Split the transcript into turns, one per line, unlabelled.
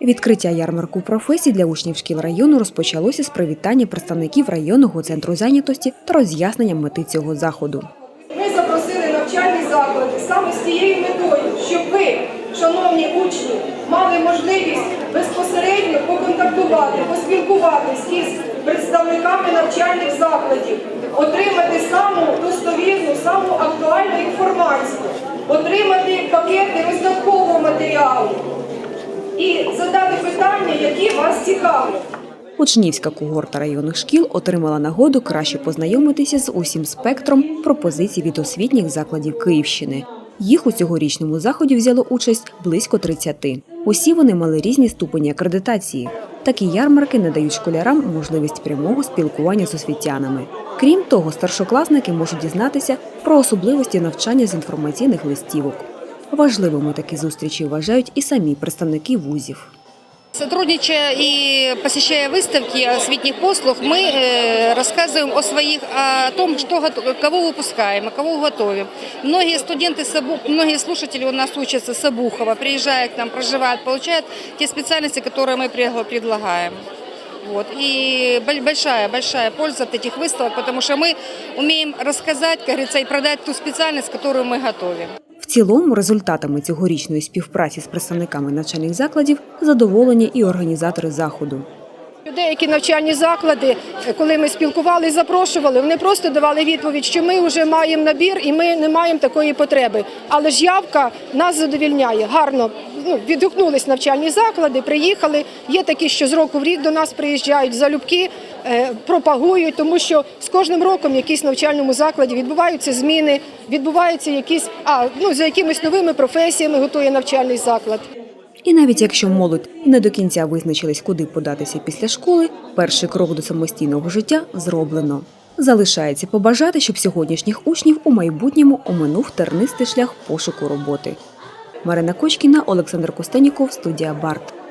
Відкриття ярмарку професій для учнів шкіл району розпочалося з привітання представників районного центру зайнятості та роз'яснення мети цього заходу.
Ми запросили навчальні заклади саме з тією метою, щоб ви, шановні учні, мали можливість безпосередньо поконтактувати, поспілкуватись із представниками навчальних закладів, отримати саму достовірну, саму актуальну інформацію, отримати пакети роздаткового матеріалу і задати питання, які вас цікавлять.
Учнівська когорта районних шкіл отримала нагоду краще познайомитися з усім спектром пропозицій від освітніх закладів Київщини. Їх у цьогорічному заході взяло участь близько 30. Усі вони мали різні ступені акредитації. Такі ярмарки надають школярам можливість прямого спілкування з освітянами. Крім того, старшокласники можуть дізнатися про особливості навчання з інформаційних листівок. Важливими такі зустрічі вважають і самі представники вузів.
Сотрудничая и посещая выставки осветних послуг, мы э, рассказываем о своих, о том, что, гото- кого выпускаем, а кого готовим. Многие студенты, с Обу- многие слушатели у нас учатся с Обухова, приезжают к нам, проживают, получают те специальности, которые мы прегла- предлагаем. Вот. И боль- большая, большая польза от этих выставок, потому что мы умеем рассказать, как говорится, и продать ту специальность, которую мы готовим.
В цілому, результатами цьогорічної співпраці з представниками навчальних закладів задоволені і організатори заходу.
Деякі навчальні заклади, е, коли ми спілкувалися, запрошували, вони просто давали відповідь, що ми вже маємо набір і ми не маємо такої потреби. Але ж явка нас задовільняє. Гарно ну, відгукнулись навчальні заклади, приїхали. Є такі, що з року в рік до нас приїжджають, залюбки е, пропагують, тому що з кожним роком в якійсь навчальному закладі відбуваються зміни, відбуваються якісь, а ну за якимись новими професіями готує навчальний заклад.
І навіть якщо молодь не до кінця визначились, куди податися після школи, перший крок до самостійного життя зроблено. Залишається побажати, щоб сьогоднішніх учнів у майбутньому оминув тернистий шлях пошуку роботи. Марина Кочкіна, Олександр Костеніков, студія Барт.